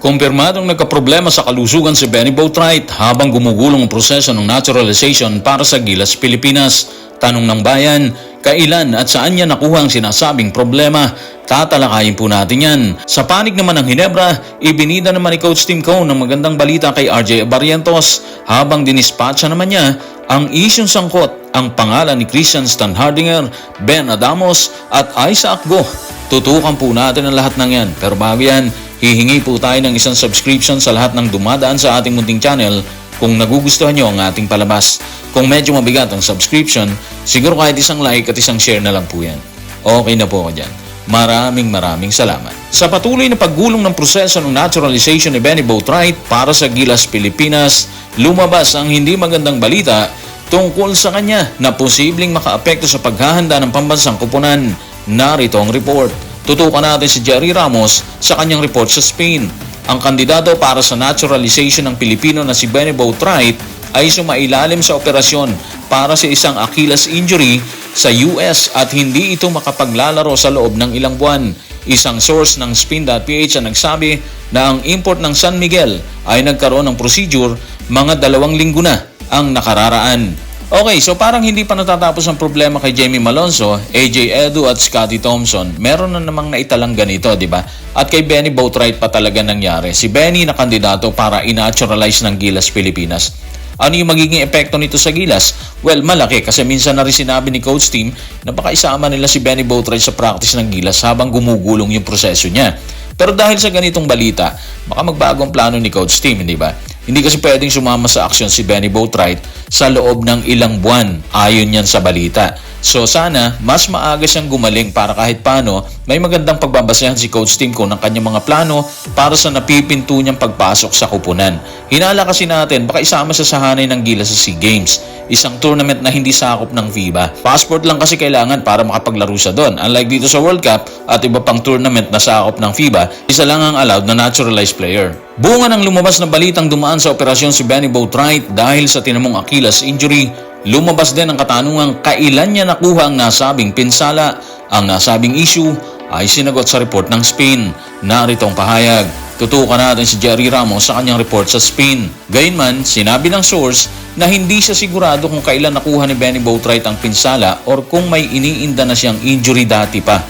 Kumpirmadong nagkaproblema sa kalusugan si Benny Boatwright habang gumugulong ang proseso ng naturalization para sa Gilas, Pilipinas. Tanong ng bayan, kailan at saan niya nakuha ang sinasabing problema? Tatalakayin po natin yan. Sa panig naman ng Hinebra, ibinida naman ni Coach Tim Cone ng magandang balita kay RJ Barrientos habang dinispatcha naman niya ang isyong sangkot ang pangalan ni Christian Stanhardinger, Ben Adamos at Isaac Go. Tutukan po natin ang lahat ng yan. Pero bago yan, hihingi po tayo ng isang subscription sa lahat ng dumadaan sa ating munting channel kung nagugustuhan nyo ang ating palabas. Kung medyo mabigat ang subscription, siguro kahit isang like at isang share na lang po yan. Okay na po ako dyan. Maraming maraming salamat. Sa patuloy na paggulong ng proseso ng naturalization ni Benny Boatwright para sa Gilas, Pilipinas, lumabas ang hindi magandang balita tungkol sa kanya na posibleng makaapekto sa paghahanda ng pambansang kupunan. Narito ang report. Tutukan natin si Jerry Ramos sa kanyang report sa Spain. Ang kandidato para sa naturalization ng Pilipino na si Benny Boatwright ay sumailalim sa operasyon para sa isang Achilles injury sa US at hindi ito makapaglalaro sa loob ng ilang buwan. Isang source ng spin.ph ang nagsabi na ang import ng San Miguel ay nagkaroon ng procedure mga dalawang linggo na ang nakararaan. Okay, so parang hindi pa natatapos ang problema kay Jamie Malonzo, AJ Edu at Scotty Thompson. Meron na namang naitalang ganito, di ba? At kay Benny Boatwright pa talaga nangyari. Si Benny na kandidato para inaturalize ng Gilas Pilipinas. Ano yung magiging epekto nito sa Gilas? Well, malaki kasi minsan na rin sinabi ni Coach Team na baka isama nila si Benny Boatwright sa practice ng Gilas habang gumugulong yung proseso niya. Pero dahil sa ganitong balita, baka magbago ang plano ni Coach Team, hindi ba? Hindi kasi pwedeng sumama sa aksyon si Benny Boatwright sa loob ng ilang buwan, ayon yan sa balita. So sana, mas maaga siyang gumaling para kahit paano, may magandang pagbabasehan si Coach Tim ko ng kanyang mga plano para sa napipinto niyang pagpasok sa kupunan. Hinala kasi natin, baka isama sa hanay ng gila sa SEA Games. Isang tournament na hindi sakop ng FIBA. Passport lang kasi kailangan para makapaglaro siya doon. Unlike dito sa World Cup at iba pang tournament na sakop ng FIBA, isa lang ang allowed na naturalized player. Bunga ng lumabas na balitang dumaan sa operasyon si Benny Boatwright dahil sa tinamong Achilles injury, lumabas din ang katanungang kailan niya nakuha ang nasabing pinsala. Ang nasabing issue ay sinagot sa report ng Spain. Narito ang pahayag. Tutukan natin si Jerry Ramos sa kanyang report sa Spain. Gayunman, sinabi ng source na hindi siya sigurado kung kailan nakuha ni Benny Boatwright ang pinsala or kung may iniinda na siyang injury dati pa.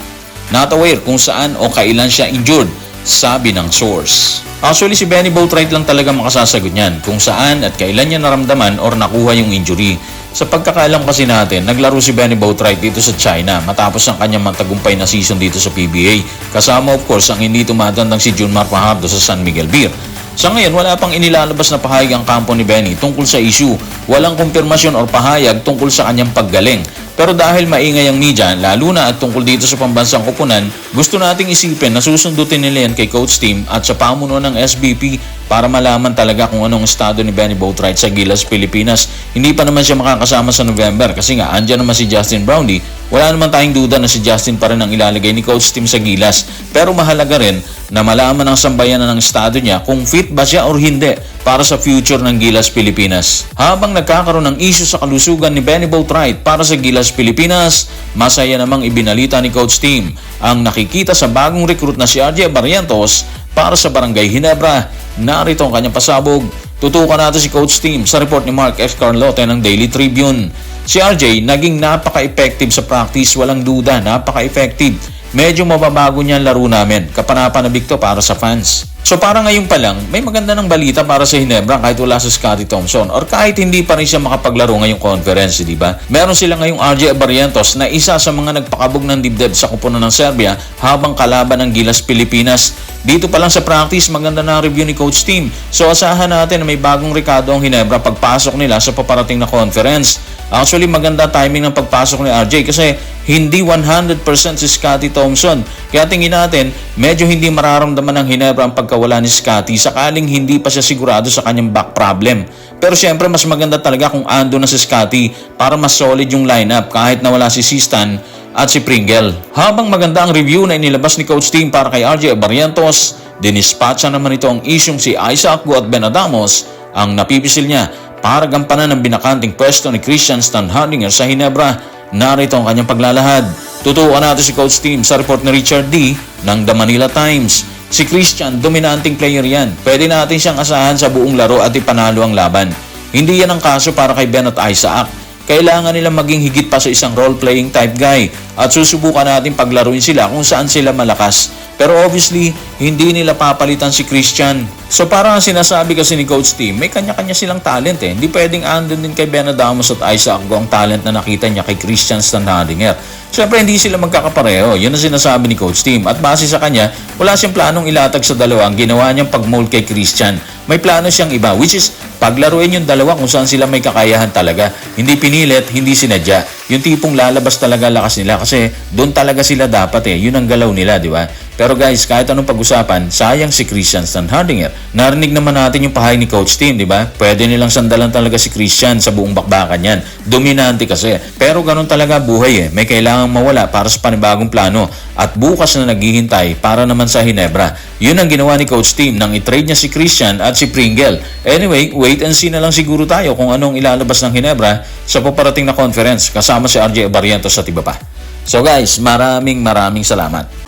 Not aware kung saan o kailan siya injured, sabi ng source. Actually, si Benny Boatwright lang talaga makasasagot niyan kung saan at kailan niya naramdaman or nakuha yung injury. Sa pagkakaalam kasi natin, naglaro si Benny Boatwright dito sa China matapos ang kanyang matagumpay na season dito sa PBA. Kasama of course ang hindi tumatandang si Junmar Fajardo sa San Miguel Beer. Sa ngayon, wala pang inilalabas na pahayag ang kampo ni Benny tungkol sa issue. Walang kumpirmasyon or pahayag tungkol sa kanyang paggaling. Pero dahil maingay ang media, lalo na at tungkol dito sa pambansang kupunan, gusto nating isipin na susundutin nila yan kay Coach Team at sa pamuno ng SBP para malaman talaga kung anong estado ni Benny Boatwright sa Gilas, Pilipinas. Hindi pa naman siya makakasama sa November kasi nga andyan naman si Justin Brownlee. Wala naman tayong duda na si Justin pa rin ang ilalagay ni Coach Team sa Gilas. Pero mahalaga rin na malaman ng sambayanan ng estado niya kung fit ba siya or hindi para sa future ng Gilas, Pilipinas. Habang nagkakaroon ng issue sa kalusugan ni Benny Boatwright para sa Gilas, Pilipinas, masaya namang ibinalita ni Coach Team ang nakikita sa bagong recruit na si RJ Barrientos para sa Barangay Hinebra. Narito ang kanyang pasabog. Tutukan natin si Coach Team sa report ni Mark F. Carlote ng Daily Tribune. Si RJ naging napaka-effective sa practice, walang duda, napaka-effective. Medyo mababago niya ang laro namin. Kapanapanabik to para sa fans. So para ngayon pa lang, may maganda ng balita para sa Hinebra kahit wala sa Scotty Thompson or kahit hindi pa rin siya makapaglaro ngayong conference, di ba? Meron sila ngayong RJ Barrientos na isa sa mga nagpakabog ng dibdib sa kupunan ng Serbia habang kalaban ng Gilas Pilipinas. Dito pa lang sa practice, maganda na ang review ni Coach Team. So asahan natin na may bagong Ricardo ang Hinebra pagpasok nila sa paparating na conference. Actually, maganda timing ng pagpasok ni RJ kasi hindi 100% si Scotty Thompson. Kaya tingin natin, medyo hindi mararamdaman ng Hinebra ang pagkawala ni Scotty sakaling hindi pa siya sigurado sa kanyang back problem. Pero syempre, mas maganda talaga kung ando na si Scotty para mas solid yung lineup kahit nawala si Sistan at si Pringle. Habang maganda ang review na inilabas ni Coach Team para kay RJ Barrientos, dinispatcha naman ito ang isyong si Isaac Gu at Ben Adamos ang napipisil niya para gampanan ang binakanting pwesto ni Christian Stanhardinger sa Hinebra. Narito ang kanyang paglalahad. Tutukan natin si Coach Team sa report ni Richard D. ng The Manila Times. Si Christian, dominanting player yan. Pwede natin siyang asahan sa buong laro at ipanalo ang laban. Hindi yan ang kaso para kay Ben at Isaac. Kailangan nila maging higit pa sa isang role-playing type guy at susubukan natin paglaruin sila kung saan sila malakas. Pero obviously, hindi nila papalitan si Christian. So parang ang sinasabi kasi ni Coach Team, may kanya-kanya silang talent eh. Hindi pwedeng andun din kay Benadamos at Isaac ang talent na nakita niya kay Christian Standardinger. Siyempre hindi sila magkakapareho. Yun ang sinasabi ni Coach Team. At base sa kanya, wala siyang planong ilatag sa dalawa ang ginawa niyang pag-mold kay Christian. May plano siyang iba, which is paglaruin yung dalawa kung saan sila may kakayahan talaga. Hindi pinilit, hindi sinadya. Yung tipong lalabas talaga lakas nila kasi doon talaga sila dapat eh. Yun ang galaw nila, di ba? Pero guys, kahit anong pag-usapan, sayang si Christian Standhardinger. Narinig naman natin yung pahay ni Coach Team, di ba? Pwede nilang sandalan talaga si Christian sa buong bakbakan yan. Dominante kasi. Pero ganun talaga buhay eh. May kailangang mawala para sa panibagong plano. At bukas na naghihintay para naman sa Hinebra. Yun ang ginawa ni Coach Team nang i-trade niya si Christian at si Pringle. Anyway, wait and see na lang siguro tayo kung anong ilalabas ng Hinebra sa paparating na conference kasama si RJ Barrientos at iba pa. So guys, maraming maraming salamat.